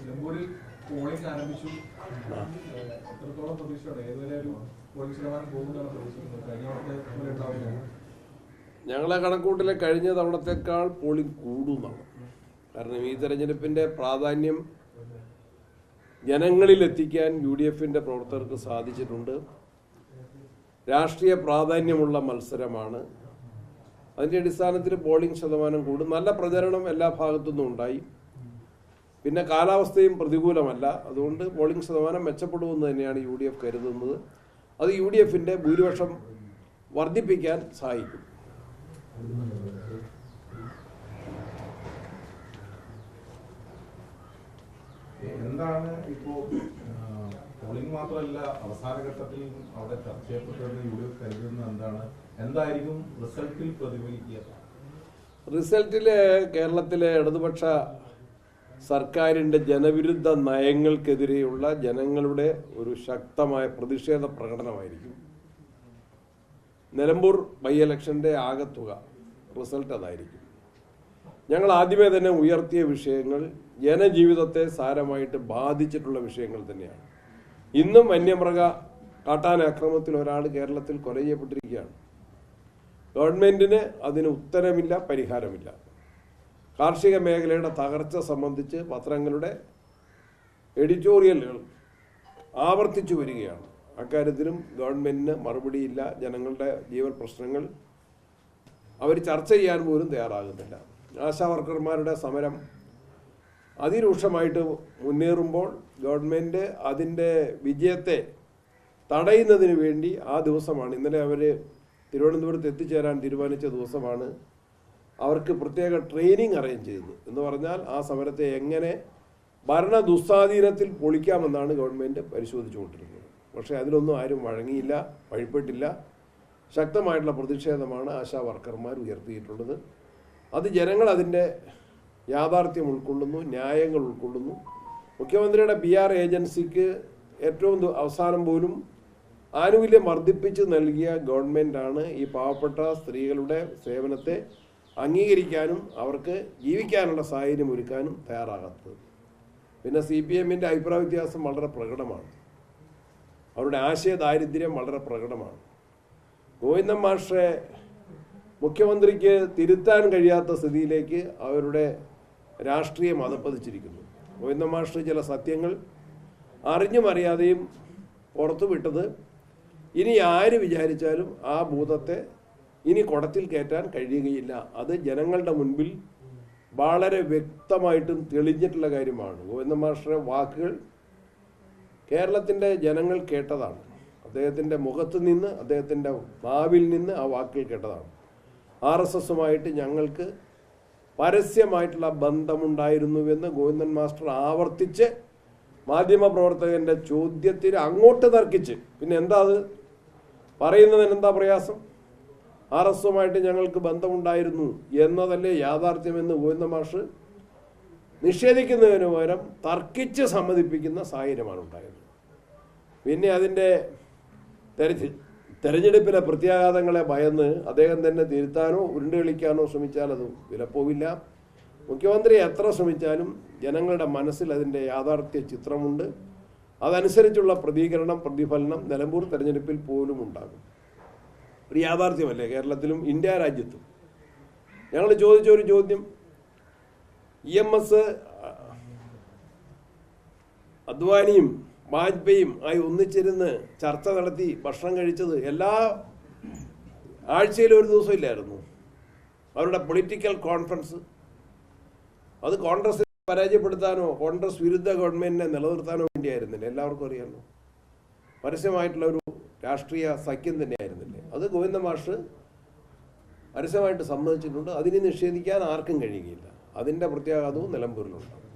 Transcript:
നിലമ്പൂരിൽ പോളിംഗ് ആരംഭിച്ചു. എത്രത്തോളം പ്രതീക്ഷയോടെ ഏതുവരെ ഒരു പോളിംഗ് ശതമാനം പോകുന്നതാണ് പ്രതീക്ഷിക്കുന്നത്? കഴിഞ്ഞ തവണത്തെ ഉണ്ടാവില്ല. ഞങ്ങളെ കണക്കൂട്ടിലെ കഴിഞ്ഞ തവണത്തേക്കാൾ പോളിംഗ് കൂടുന്നതാണ് കാരണം ഈ തെരഞ്ഞെടുപ്പിന്റെ പ്രാധാന്യം ജനങ്ങളിൽ എത്തിക്കാൻ യു ഡി എഫിന്റെ പ്രവർത്തകർക്ക് സാധിച്ചിട്ടുണ്ട്. രാഷ്ട്രീയ പ്രാധാന്യമുള്ള മത്സരമാണ്. അതിന്റെ അടിസ്ഥാനത്തിൽ പോളിംഗ് ശതമാനം കൂടും. നല്ല പ്രചരണം എല്ലാ ഭാഗത്തുനിന്നും ഉണ്ടായി. പിന്നെ കാലാവസ്ഥയും പ്രതികൂലമല്ല. അതുകൊണ്ട് പോളിംഗ് ശതമാനം മെച്ചപ്പെടുമെന്ന് തന്നെയാണ് യു ഡി എഫ് കരുതുന്നത്. അത് യു ഡി എഫിന്റെ ഭൂരിപക്ഷം വർദ്ധിപ്പിക്കാൻ സഹായിക്കും. എന്താണ് ഇപ്പോ പോളിംഗ് മാത്രമല്ല അവസാന ഘട്ടത്തിൽ അവിടെ ചർച്ച ചെയ്യപ്പെട്ടതെന്ന് യു ഡി എഫ് കരുതുന്നത് എന്താണ്? എന്തായിരിക്കും റിസൾട്ടിൽ പ്രതിഫലിക്കുക? റിസൾട്ടിലെ കേരളത്തിലെ ഇടതുപക്ഷ സർക്കാരിന്റെ ജനവിരുദ്ധ നയങ്ങൾക്കെതിരെയുള്ള ജനങ്ങളുടെ ഒരു ശക്തമായ പ്രതിഷേധ പ്രകടനമായിരിക്കും. നിലമ്പൂർ ബൈ ഇലക്ഷന്റെ ആകത്തുക റിസൾട്ട് അതായിരിക്കും. ഞങ്ങൾ ആദ്യമേ തന്നെ ഉയർത്തിയ വിഷയങ്ങൾ ജനജീവിതത്തെ സാരമായിട്ട് ബാധിച്ചിട്ടുള്ള വിഷയങ്ങൾ തന്നെയാണ്. ഇന്നും വന്യമൃഗ കാട്ടാനാക്രമത്തിൽ ഒരാൾ കേരളത്തിൽ കൊല ചെയ്യപ്പെട്ടിരിക്കുകയാണ് ഗവൺമെന്റിന് അതിന് ഉത്തരമില്ല പരിഹാരമില്ല. കാർഷിക മേഖലയുടെ തകർച്ച സംബന്ധിച്ച് പത്രങ്ങളുടെ എഡിറ്റോറിയലുകൾ ആവർത്തിച്ചു വരികയാണ്. അക്കാര്യത്തിലും ഗവൺമെന്റിന് മറുപടിയില്ല. ജനങ്ങളുടെ ജീവൻ പ്രശ്നങ്ങൾ അവർ ചർച്ച ചെയ്യാൻ പോലും തയ്യാറാകുന്നില്ല. ആശാവർക്കർമാരുടെ സമരം അതിരൂക്ഷമായിട്ട് മുന്നേറുമ്പോൾ ഗവൺമെന്റ് അതിന്റെ വിജയത്തെ തടയുന്നതിന് വേണ്ടി ആ ദിവസമാണ്. ഇന്നലെ അവർ തിരുവനന്തപുരത്ത് എത്തിച്ചേരാൻ തീരുമാനിച്ച ദിവസമാണ് അവർക്ക് പ്രത്യേക ട്രെയിനിങ് അറേഞ്ച് ചെയ്തു എന്ന് പറഞ്ഞാൽ ആ സമരത്തെ എങ്ങനെ ഭരണ ദുസ്വാധീനത്തിൽ പൊളിക്കാമെന്നാണ് ഗവൺമെന്റ് പരിശോധിച്ചുകൊണ്ടിരുന്നത്. പക്ഷേ അതിലൊന്നും ആരും വഴങ്ങിയില്ല വഴിപ്പെട്ടില്ല. ശക്തമായിട്ടുള്ള പ്രതിഷേധമാണ് ആശാ വർക്കർമാർ ഉയർത്തിയിട്ടുള്ളത്. അത് ജനങ്ങൾ അതിന്റെ യാഥാർത്ഥ്യം ഉൾക്കൊള്ളുന്നു ന്യായങ്ങൾ ഉൾക്കൊള്ളുന്നു. മുഖ്യമന്ത്രിയുടെ പി ആർ ഏജൻസിക്ക് ഏറ്റവും അവസാനം പോലും ആനുകൂല്യം വർദ്ധിപ്പിച്ച് നൽകിയ ഗവൺമെന്റാണ് ഈ പാവപ്പെട്ട സ്ത്രീകളുടെ സേവനത്തെ അംഗീകരിക്കാനും അവർക്ക് ജീവിക്കാനുള്ള സാഹചര്യം ഒരുക്കാനും തയ്യാറാകാത്തത്. പിന്നെ സി പി എമ്മിന്റെ അഭിപ്രായ വ്യത്യാസം വളരെ പ്രകടമാണ്. അവരുടെ ആശയ ദാരിദ്ര്യം വളരെ പ്രകടമാണ്. ഗോവിന്ദൻ മാഷെ മുഖ്യമന്ത്രിക്ക് തിരുത്താൻ കഴിയാത്ത സ്ഥിതിയിലേക്ക് അവരുടെ രാഷ്ട്രീയം അതപ്പതിച്ചിരിക്കുന്നു ഗോവിന്ദൻ മാഷ് ചില സത്യങ്ങൾ അറിഞ്ഞും അറിയാതെയും പുറത്തുവിട്ടത് ഇനി ആര് വിചാരിച്ചാലും ആ ഭൂതത്തെ ഇനി കുടത്തിൽ കയറ്റാൻ കഴിയുകയില്ല. അത് ജനങ്ങളുടെ മുൻപിൽ വളരെ വ്യക്തമായിട്ടും തെളിഞ്ഞിട്ടുള്ള കാര്യമാണ്. ഗോവിന്ദ മാഷ്ടറെ വാക്കുകൾ കേരളത്തിന്റെ ജനങ്ങൾ കേട്ടതാണ്. അദ്ദേഹത്തിന്റെ മുഖത്ത് നിന്ന് അദ്ദേഹത്തിന്റെ നാവിൽ നിന്ന് ആ വാക്കുകൾ കേട്ടതാണ്. ആർ എസ് എസുമായിട്ട് ഞങ്ങൾക്ക് പരസ്യമായിട്ടുള്ള ബന്ധമുണ്ടായിരുന്നുവെന്ന് ഗോവിന്ദൻ മാസ്റ്റർ ആവർത്തിച്ച് മാധ്യമപ്രവർത്തകന്റെ ചോദ്യത്തിന് അങ്ങോട്ട് തർക്കിച്ച്. പിന്നെ എന്താ അത്? പറയുന്നതിന് എന്താ പ്രയാസം? ആർ എസ് എസുമായിട്ട് ഞങ്ങൾക്ക് ബന്ധമുണ്ടായിരുന്നു എന്നതല്ലേ യാഥാർത്ഥ്യമെന്ന് ഗോവിന്ദ മാഷ് നിഷേധിക്കുന്നതിന് പകരം തർക്കിച്ച് സമ്മതിപ്പിക്കുന്ന സാഹചര്യമാണ് ഉണ്ടായത്. പിന്നെ അതിന്റെ തെരഞ്ഞ് തെരഞ്ഞെടുപ്പിലെ പ്രത്യാഘാതങ്ങളെ ഭയന്ന് അദ്ദേഹം തന്നെ തിരുത്താനോ ഉരുണ്ടുകളിക്കാനോ ശ്രമിച്ചാൽ അത് വിലപ്പോവില്ല. മുഖ്യമന്ത്രി എത്ര ശ്രമിച്ചാലും ജനങ്ങളുടെ മനസ്സിൽ അതിന്റെ യാഥാർത്ഥ്യ ചിത്രമുണ്ട്. അതനുസരിച്ചുള്ള പ്രതികരണം പ്രതിഫലനം നിലമ്പൂർ തെരഞ്ഞെടുപ്പിൽ പോലും ഉണ്ടാകും. ഒരു യാഥാർത്ഥ്യമല്ലേ? കേരളത്തിലും ഇന്ത്യ രാജ്യത്തും. ഞങ്ങൾ ചോദിച്ച ഒരു ചോദ്യം ഇ എം എസ് അദ്വാനിയും വാജ്പേയും ആയി ഒന്നിച്ചിരുന്ന് ചർച്ച നടത്തി ഭക്ഷണം കഴിച്ചത് എല്ലാ ആഴ്ചയിലും ഒരു ദിവസം ഇല്ലായിരുന്നു. അവരുടെ പൊളിറ്റിക്കൽ കോൺഫറൻസ്. അത് കോൺഗ്രസ് പരാജയപ്പെടുത്താനോ കോൺഗ്രസ് വിരുദ്ധ ഗവൺമെന്റിനെ നിലനിർത്താനോ വേണ്ടിയായിരുന്നില്ല. എല്ലാവർക്കും അറിയാമല്ലോ പരസ്യമായിട്ടുള്ള ഒരു രാഷ്ട്രീയ സഖ്യം തന്നെയായിരുന്നില്ലേ അത് ഗോവിന്ദ മാഷ് പരസ്യമായിട്ട് സമ്മതിച്ചിട്ടുണ്ട്. അതിനെ നിഷേധിക്കാൻ ആർക്കും കഴിയുകയില്ല. അതിന്റെ പ്രത്യാഘാതവും നിലമ്പൂരിലുണ്ടാകും